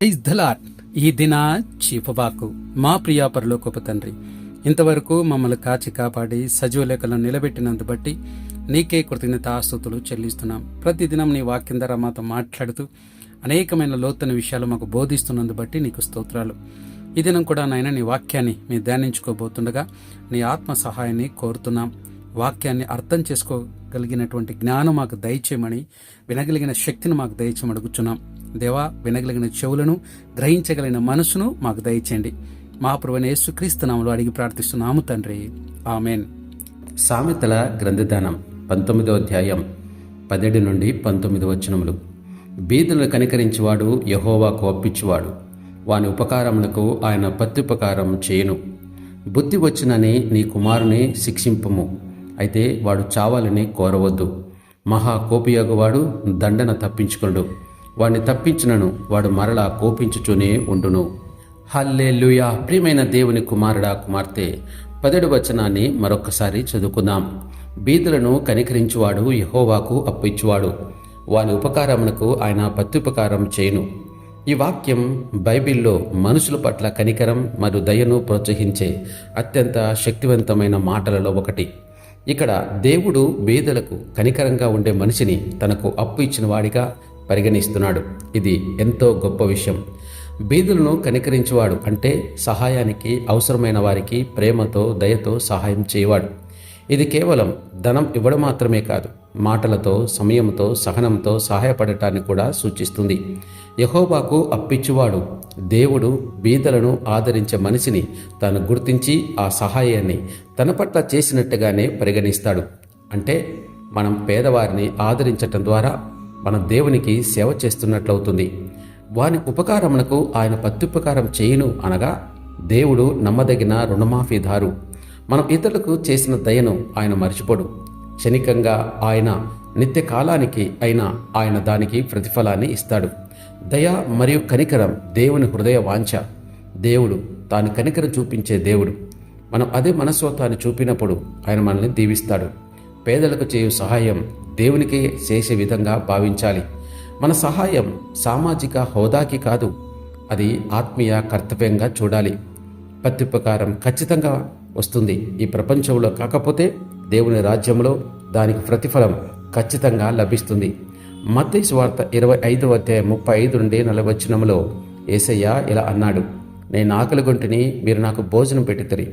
Praise the ఈ దిన చీపబాకు మా ప్రియ గొప్ప తండ్రి ఇంతవరకు మమ్మల్ని కాచి కాపాడి సజీవ లేఖలను నిలబెట్టినందు బట్టి నీకే కృతజ్ఞత ఆస్తుతులు చెల్లిస్తున్నాం. ప్రతిదినం నీ వాక్యం ద్వారా మాతో మాట్లాడుతూ అనేకమైన లోతైన విషయాలు మాకు బోధిస్తున్నందు బట్టి నీకు స్తోత్రాలు. ఈ దినం కూడా నాయన నీ వాక్యాన్ని మేము ధ్యానించుకోబోతుండగా నీ ఆత్మ సహాయాన్ని కోరుతున్నాం. వాక్యాన్ని అర్థం చేసుకోగలిగినటువంటి జ్ఞానం మాకు దయచేయమని వినగలిగిన శక్తిని మాకు దయచేయమడుగుచున్నాం దేవా వినగలిగిన చెవులను గ్రహించగలిగిన మనసును మాకు దయచేయండి. మా ప్రభువైన యేసుక్రీస్తు అడిగి ప్రార్థిస్తున్నాము తండ్రి. ఆమెన్. సామెతల గ్రంథదానం పంతొమ్మిదో అధ్యాయం పదిహేడు నుండి పంతొమ్మిది వచనములు. బీదలను కనికరించేవాడు యహోవాకు ఒప్పించువాడు. వాని ఉపకారములకు ఆయన ప్రత్యుపకారం చేయను. బుద్ధి వచ్చినని నీ కుమారుని శిక్షింపము. అయితే వాడు చావాలని కోరవద్దు. మహా కోపయోగవాడు దండన తప్పించుకోడు వాడిని తప్పించినను వాడు మరలా కోపించుచూనే ఉండును. హల్లే ప్రియమైన దేవుని కుమారుడా కుమార్తె పదడు వచనాన్ని మరొకసారి చదువుకుందాం. బీదులను కనికరించువాడు యహోవాకు అప్పించువాడు వాని ఉపకారమునకు ఆయన ప్రత్యుపకారం చేయను. ఈ వాక్యం బైబిల్లో మనుషుల పట్ల కనికరం మరియు దయను ప్రోత్సహించే అత్యంత శక్తివంతమైన మాటలలో ఒకటి. ఇక్కడ దేవుడు బీదలకు కనికరంగా ఉండే మనిషిని తనకు అప్పు ఇచ్చిన వాడిగా పరిగణిస్తున్నాడు. ఇది ఎంతో గొప్ప విషయం. బీదులను కనికరించేవాడు అంటే సహాయానికి అవసరమైన వారికి ప్రేమతో దయతో సహాయం చేయవాడు. ఇది కేవలం ధనం ఇవ్వడం మాత్రమే కాదు మాటలతో సమయంతో సహనంతో సహాయపడటాన్ని కూడా సూచిస్తుంది. యహోబాకు అప్పిచ్చువాడు. దేవుడు బీదలను ఆదరించే మనిషిని తాను గుర్తించి ఆ సహాయాన్ని తన పట్ల చేసినట్టుగానే పరిగణిస్తాడు. అంటే మనం పేదవారిని ఆదరించటం ద్వారా మన దేవునికి సేవ చేస్తున్నట్లవుతుంది. వాని ఉపకారమునకు ఆయన ప్రత్యుపకారం చేయును అనగా దేవుడు నమ్మదగిన రుణమాఫీదారు. మనం ఇతరులకు చేసిన దయను ఆయన మర్చిపోడు. క్షణికంగా ఆయన నిత్య కాలానికి అయినా ఆయన దానికి ప్రతిఫలాన్ని ఇస్తాడు. దయ మరియు కనికరం దేవుని హృదయ వాంఛ. దేవుడు తాను కనికరం చూపించే దేవుడు. మనం అదే మనస్వతాన్ని చూపినప్పుడు ఆయన మనల్ని దీవిస్తాడు. పేదలకు చేయు సహాయం దేవునికి చేసే విధంగా భావించాలి. మన సహాయం సామాజిక హోదాకి కాదు అది ఆత్మీయ కర్తవ్యంగా చూడాలి. ప్రత్యుపకారం ఖచ్చితంగా వస్తుంది ఈ ప్రపంచంలో కాకపోతే దేవుని రాజ్యంలో దానికి ప్రతిఫలం ఖచ్చితంగా లభిస్తుంది. మత్తయి వార్త ఇరవై ఐదు అధ్యాయ ముప్పై ఐదు నుండి నలభై వచనంలో ఏసయ్య ఇలా అన్నాడు నేను ఆకలి గుంటిని మీరు నాకు భోజనం పెట్టితరి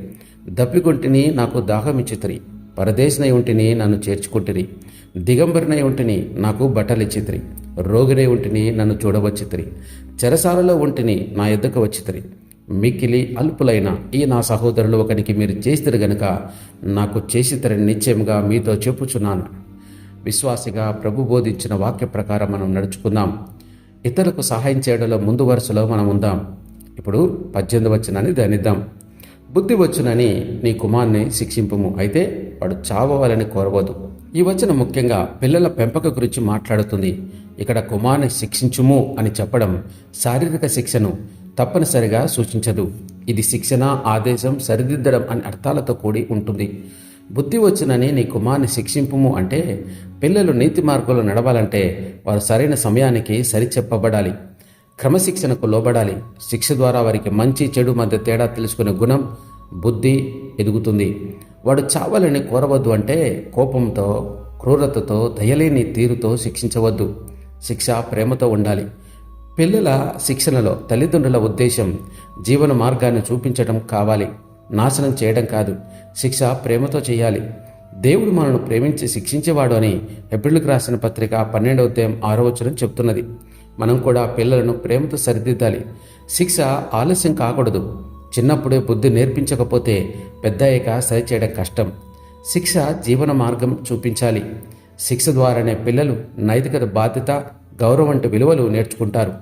దప్పిగొంటిని నాకు దాహం ఇచ్చితరి పరదేశనై ఉంటిని నన్ను చేర్చుకుంటుని దిగంబరినై ఉంటిని నాకు బట్టలిచ్చితిరి. రోగినై ఉంటిని నన్ను చూడవచ్చితిరి. చెరసాలలో ఒంటిని నా ఎద్దకు వచ్చితిరి. మిక్కిలి అల్పులైన ఈ నా సహోదరులు ఒకరికి మీరు చేస్తారు గనుక నాకు చేసితరని నిశ్చయంగా మీతో చెప్పుచున్నాను. విశ్వాసిగా ప్రభు బోధించిన వాక్య ప్రకారం మనం నడుచుకుందాం. ఇతరులకు సహాయం చేయడంలో ముందు వరుసలో మనం ఉందాం. ఇప్పుడు పద్దెనిమిది వచ్చినని ధ్యానిద్దాం. బుద్ధి వచ్చునని నీ కుమార్ని శిక్షింపుము. అయితే వాడు చావవాలని కోరవద్దు. ఈ వచనం ముఖ్యంగా పిల్లల పెంపక గురించి మాట్లాడుతుంది. ఇక్కడ కుమార్ని శిక్షించుము అని చెప్పడం శారీరక శిక్షను తప్పనిసరిగా సూచించదు. ఇది శిక్షణ ఆదేశం సరిదిద్దడం అనే అర్థాలతో కూడి ఉంటుంది. బుద్ధి వచ్చినని నీ కుమార్ని శిక్షింపుము అంటే పిల్లలు నీతి మార్గంలో నడవాలంటే వారు సరైన సమయానికి సరిచెప్పబడాలి. క్రమశిక్షణకు లోబడాలి. శిక్ష ద్వారా వారికి మంచి చెడు మధ్య తేడా తెలుసుకునే గుణం బుద్ధి ఎదుగుతుంది. వాడు చావాలని కోరవద్దు అంటే కోపంతో క్రూరతతో దయలేని తీరుతో శిక్షించవద్దు. శిక్ష ప్రేమతో ఉండాలి. పిల్లల శిక్షణలో తల్లిదండ్రుల ఉద్దేశం జీవన మార్గాన్ని చూపించడం కావాలి. నాశనం చేయడం కాదు. శిక్ష ప్రేమతో చేయాలి. దేవుడు మనను ప్రేమించి శిక్షించేవాడు అని ఎబ్రిల్కి రాసిన పత్రిక పన్నెండవ అధ్యాయం ఆరో వచనం చెప్తున్నది. మనం కూడా పిల్లలను ప్రేమతో సరిదిద్దాలి. శిక్ష ఆలస్యం కాకూడదు. చిన్నప్పుడే బుద్ధి నేర్పించకపోతే పెద్దయ్యాక సరిచేయడం కష్టం. శిక్ష జీవన మార్గం చూపించాలి. శిక్ష ద్వారానే పిల్లలు నైతికత బాధ్యత గౌరవం వంటి విలువలు నేర్చుకుంటారు.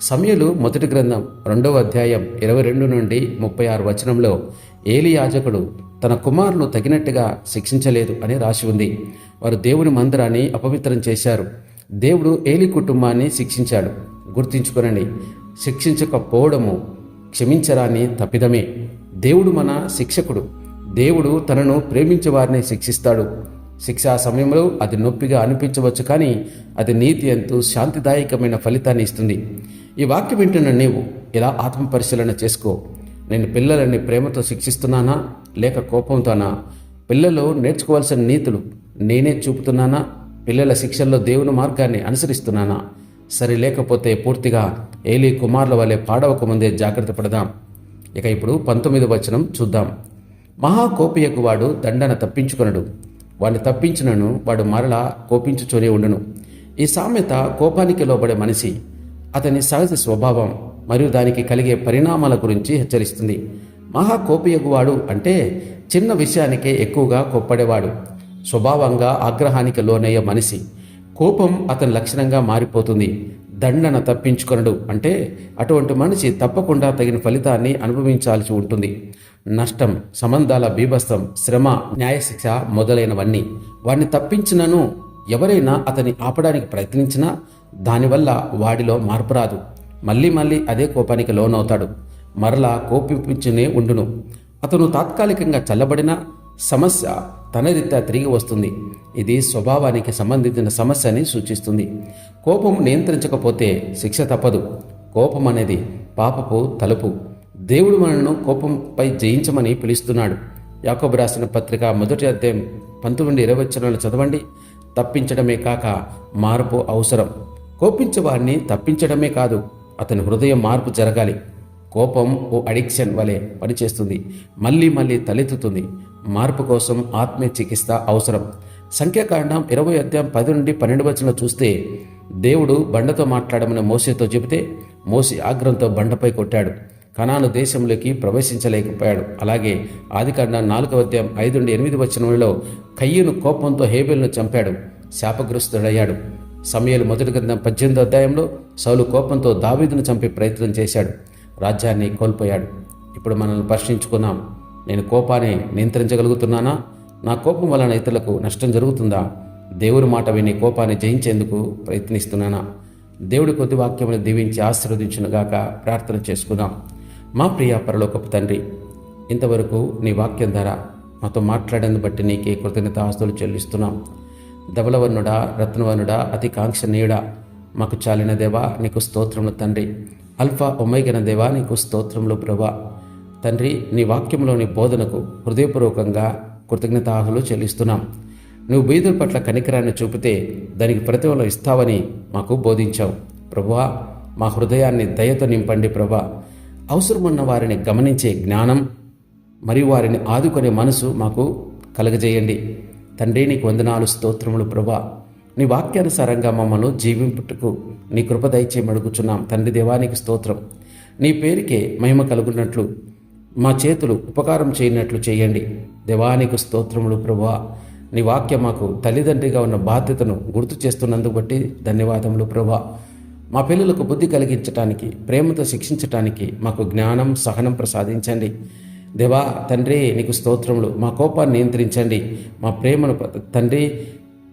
సమయలు మొదటి గ్రంథం రెండవ అధ్యాయం ఇరవై రెండు నుండి ముప్పై ఆరు వచనంలో ఏలి యాజకుడు తన కుమారులు తగినట్టుగా శిక్షించలేదు అని రాసి ఉంది. వారు దేవుని మందిరాన్ని అపవిత్రం చేశారు. దేవుడు ఏలి కుటుంబాన్ని శిక్షించాడు. గుర్తించుకునండి. శిక్షించకపోవడము క్షమించరాని తప్పిదమే. దేవుడు మన శిక్షకుడు. దేవుడు తనను ప్రేమించే వారిని శిక్షిస్తాడు. శిక్షా సమయంలో అది నొప్పిగా అనిపించవచ్చు కానీ అది నీతి ఎంతో శాంతిదాయకమైన ఫలితాన్ని ఇస్తుంది. ఈ వాక్యం వింటున్న నీవు ఇలా ఆత్మపరిశీలన చేసుకో. నేను పిల్లలని ప్రేమతో శిక్షిస్తున్నానా? లేక కోపంతోనా? పిల్లలు నేర్చుకోవాల్సిన నీతులు నేనే చూపుతున్నానా? పిల్లల శిక్షల్లో దేవుని మార్గాన్ని అనుసరిస్తున్నానా? సరి లేకపోతే పూర్తిగా ఏలీ కుమారుల వలె పాడవకముందే జాగ్రత్త పడదాం. ఇక ఇప్పుడు పంతొమ్మిది వచనం చూద్దాం. మహాకోపియకు వాడు దండన తప్పించుకొనడు. వాడిని తప్పించినను వాడు మరలా కోపించుచూనే ఉండును. ఈ సామెత కోపానికి లోబడే మనిషి అతని సహజ స్వభావం మరియు దానికి కలిగే పరిణామాల గురించి హెచ్చరిస్తుంది. మహాకోపియగువాడు అంటే చిన్న విషయానికే ఎక్కువగా కోప్పడేవాడు. స్వభావంగా ఆగ్రహానికి లోనయ్యే మనిషి. కోపం అతని లక్షణంగా మారిపోతుంది. దండన తప్పించుకొనడు. అంటే అటువంటి మనిషి తప్పకుండా తగిన ఫలితాన్ని అనుభవించాల్సి ఉంటుంది. నష్టం సంబంధాల బీభత్సం శ్రమ న్యాయశిక్ష మొదలైనవన్నీ. వాడిని తప్పించినను ఎవరైనా అతని ఆపడానికి ప్రయత్నించినా దానివల్ల వాడిలో మార్పు రాదు. మళ్ళీ మళ్ళీ అదే కోపానికి లోనవుతాడు. మరలా కోపించునే ఉండును. అతను తాత్కాలికంగా చల్లబడిన సమస్య తన రీత్యా తిరిగి వస్తుంది. ఇది స్వభావానికి సంబంధించిన సమస్యని సూచిస్తుంది. కోపం నియంత్రించకపోతే శిక్ష తప్పదు. కోపం అనేది పాపపు తలుపు. దేవుడు మనను కోపంపై జయించమని పిలుస్తున్నాడు. యాకోబు రాసిన పత్రిక మొదటి అధ్యాయం పంతొమ్మిది ఇరవై వచనాలు చదవండి. తప్పించడమే కాక మార్పు అవసరం. కోపించేవాడిని తప్పించడమే కాదు అతని హృదయం మార్పు జరగాలి. కోపం ఓ అడిక్షన్ వలె పనిచేస్తుంది. మళ్ళీ మళ్ళీ తలెత్తుతుంది. మార్పు కోసం ఆత్మీయ చికిత్స అవసరం. సంఖ్యాకాండం ఇరవై అధ్యాయం పది నుండి పన్నెండు వచ్చిన చూస్తే దేవుడు బండతో మాట్లాడమని మోసేతో చెబితే మోసి ఆగ్రహంతో బండపై కొట్టాడు. కణాను దేశంలోకి ప్రవేశించలేకపోయాడు. అలాగే ఆదికాండ నాలుగవ అధ్యాయం ఐదు నుండి ఎనిమిది వచనంలో కయ్యను కోపంతో హేబెల్ను చంపాడు. శాపగ్రస్తుడయ్యాడు. సమయాలు మొదటి గ్రంథం పద్దెనిమిదో అధ్యాయంలో సౌలు కోపంతో దావీదును చంపే ప్రయత్నం చేశాడు. రాజ్యాన్ని కోల్పోయాడు. ఇప్పుడు మనల్ని ప్రశ్నించుకున్నాం నేను కోపాన్ని నియంత్రించగలుగుతున్నానా? నా కోపం వలన ఇతరులకు నష్టం జరుగుతుందా? దేవుడి మాట విని కోపాన్ని జయించేందుకు ప్రయత్నిస్తున్నానా? దేవుడి కొద్ది వాక్యమును దీవించి ఆశీర్వదించునుగాక ప్రార్థన చేసుకుందాం. మా ప్రియ పరలోకపు తండ్రి ఇంతవరకు నీ వాక్యం ద్వారా మాతో మాట్లాడేందు బట్టి నీకే కృతజ్ఞత ఆస్తులు చెల్లిస్తున్నాం. ధవలవర్ణుడా రత్నవర్ణుడా అతి కాంక్షనీయుడా మాకు చాలిన దేవా నీకు స్తోత్రములు తండ్రి. అల్ఫా ఒమైగన దేవా నీకు స్తోత్రములు ప్రభా. తండ్రి నీ వాక్యంలోని బోధనకు హృదయపూర్వకంగా కృతజ్ఞతాహులు చెల్లిస్తున్నాం. నువ్వు బీదుల పట్ల కనికరాన్ని చూపితే దానికి ప్రతిఫలం ఇస్తావని మాకు బోధించావు. ప్రభువా మా హృదయాన్ని దయతో నింపండి ప్రభా. అవసరమున్న వారిని గమనించే జ్ఞానం మరియు వారిని ఆదుకునే మనసు మాకు కలగజేయండి. తండ్రి నీకు వందనాలు స్తోత్రములు ప్రభా. నీ వాక్యానుసారంగా మమ్మల్ని జీవింపుటకు నీ కృప దయచేయమని తండ్రి దేవానికి స్తోత్రం. నీ పేరుకే మహిమ కలుగున్నట్లు మా చేతులు ఉపకారం చేయనట్లు చేయండి. దేవానికి స్తోత్రములు ప్రభా నీ వాక్యం మాకు తల్లిదండ్రిగా ఉన్న బాధ్యతను గుర్తు చేస్తున్నందుకు బట్టి ధన్యవాదములు ప్రభా మా పిల్లలకు బుద్ధి కలిగించటానికి ప్రేమతో శిక్షించటానికి మాకు జ్ఞానం సహనం ప్రసాదించండి. దేవా తండ్రి నీకు స్తోత్రములు. మా కోపాన్ని నియంత్రించండి. మా ప్రేమను తండ్రి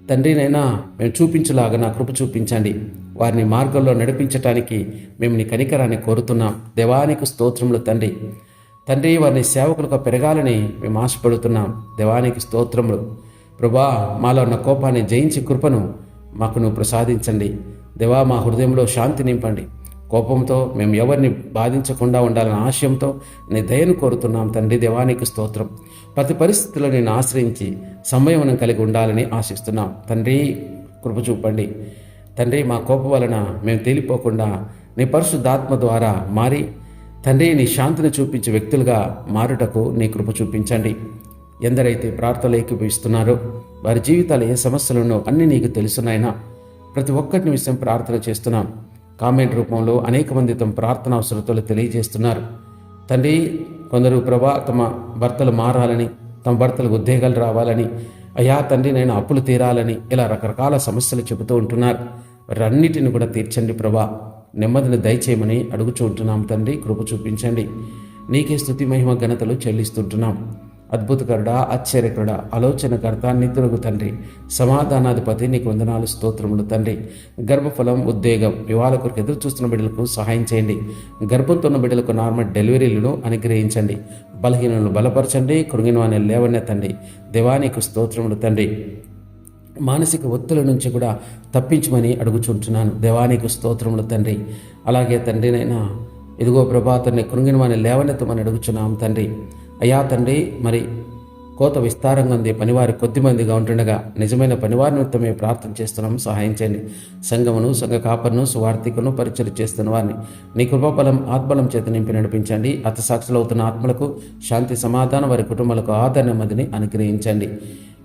తండ్రినైనా మేము చూపించులాగా నా కృప చూపించండి. వారిని మార్గంలో నడిపించటానికి మేము నీ కనికరాన్ని కోరుతున్నాం. దేవానికి స్తోత్రములు తండ్రి. తండ్రి వారిని సేవకులుగా పెరగాలని మేము ఆశపడుతున్నాం. దేవానికి స్తోత్రములు. ప్రభా మాలో ఉన్న కోపాన్ని జయించి కృపను మాకు నువ్వు ప్రసాదించండి. దేవా మా హృదయంలో శాంతి నింపండి. కోపంతో మేము ఎవరిని బాధించకుండా ఉండాలని ఆశయంతో నీ దయను కోరుతున్నాం తండ్రి దేవానికి స్తోత్రం. ప్రతి పరిస్థితుల్లో నేను ఆశ్రయించి సంయమనం కలిగి ఉండాలని ఆశిస్తున్నాం. తండ్రి కృప చూపండి. తండ్రి మా కోపం వలన మేము తేలిపోకుండా నీ పరిశుద్ధాత్మ ద్వారా మారి తండ్రి నీ శాంతిని చూపించే వ్యక్తులుగా మారుటకు నీ కృప చూపించండి. ఎందరైతే ప్రార్థనలు ఏకీభవిస్తున్నారో వారి జీవితాలు ఏ సమస్యలున్నో అన్నీ నీకు తెలుసునైనా ప్రతి ఒక్కటి విషయం ప్రార్థన చేస్తున్నాం. కామెంట్ రూపంలో అనేక మంది తమ ప్రార్థన అవసరతలు తెలియజేస్తున్నారు. తండ్రి కొందరు ప్రభా తమ భర్తలు మారాలని తమ భర్తలకు ఉద్యోగాలు రావాలని అయ్యా తండ్రి నేను అప్పులు తీరాలని ఇలా రకరకాల సమస్యలు చెబుతూ ఉంటున్నారు. వారన్నిటిని కూడా తీర్చండి ప్రభా. నెమ్మదిని దయచేయమని అడుగుచూ ఉంటున్నాం తండ్రి కృప చూపించండి. నీకే స్థుతి మహిమ ఘనతలు చెల్లిస్తుంటున్నాం. అద్భుతకరుడా ఆశ్చర్యకరుడా ఆలోచనకర్త నిధులకు తండ్రి సమాధానాధిపతి నీకు వందనాలు స్తోత్రములు తండ్రి. గర్భఫలం ఉద్వేగం వివాహాల కొరకు ఎదురు చూస్తున్న బిడ్డలకు సహాయం చేయండి. గర్భంతో ఉన్న బిడ్డలకు నార్మల్ డెలివరీలను అనుగ్రహించండి. బలహీనలను బలపరచండి. కృంగిన వారిని లేవనెత్తండి. దేవానికి స్తోత్రములు తండ్రి. మానసిక ఒత్తుల నుంచి కూడా తప్పించమని అడుగుచుంటున్నాను. దేవానికి స్తోత్రములు తండ్రి. అలాగే తండ్రినైనా ఇదిగో ప్రభాతాన్ని కృంగిన వాని లేవనెత్తమని అడుగుచున్నాం తండ్రి. అయ్యా తండ్రి మరి కోత విస్తారంగా ఉంది పనివారి కొద్దిమందిగా ఉంటుండగా నిజమైన పనివారి నిమిత్తమే ప్రార్థన చేస్తున్నాం సహాయం చేయండి. సంఘమును సంఘ కాపర్ను సువార్థికును పరిచయం చేస్తున్న వారిని నీ కృపాఫలం ఆత్మలం చేత నింపి నడిపించండి. అవుతున్న ఆత్మలకు శాంతి సమాధానం వారి కుటుంబాలకు ఆదరణ నెమ్మదిని అనుగ్రహించండి.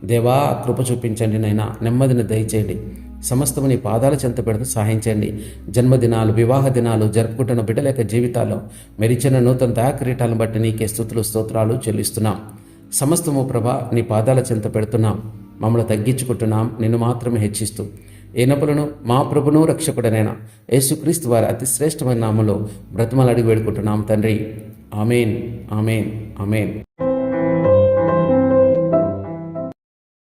దేవా కృప చూపించండి నైనా నెమ్మదిని దయచేయండి. సమస్తము నీ పాదాల చెంత పెడుతూ సహాయించండి జన్మదినాలు వివాహ దినాలు జరుపుకుంటున్న బిడ్డల యొక్క జీవితాల్లో మెరిచిన నూతన దయాక్రీటాలను బట్టి నీకే స్థుతులు స్తోత్రాలు చెల్లిస్తున్నాం. సమస్తము ప్రభ నీ పాదాల చెంత పెడుతున్నాం. మమ్మల్ని తగ్గించుకుంటున్నాం. నిన్ను మాత్రమే హెచ్చిస్తూ ఏనపులను మా ప్రభును రక్షకుడనైనా యేసుక్రీస్తు వారి అతి శ్రేష్టమైన నామంలో బ్రతమలు అడిగి వేడుకుంటున్నాం తండ్రి. Amen amen amen.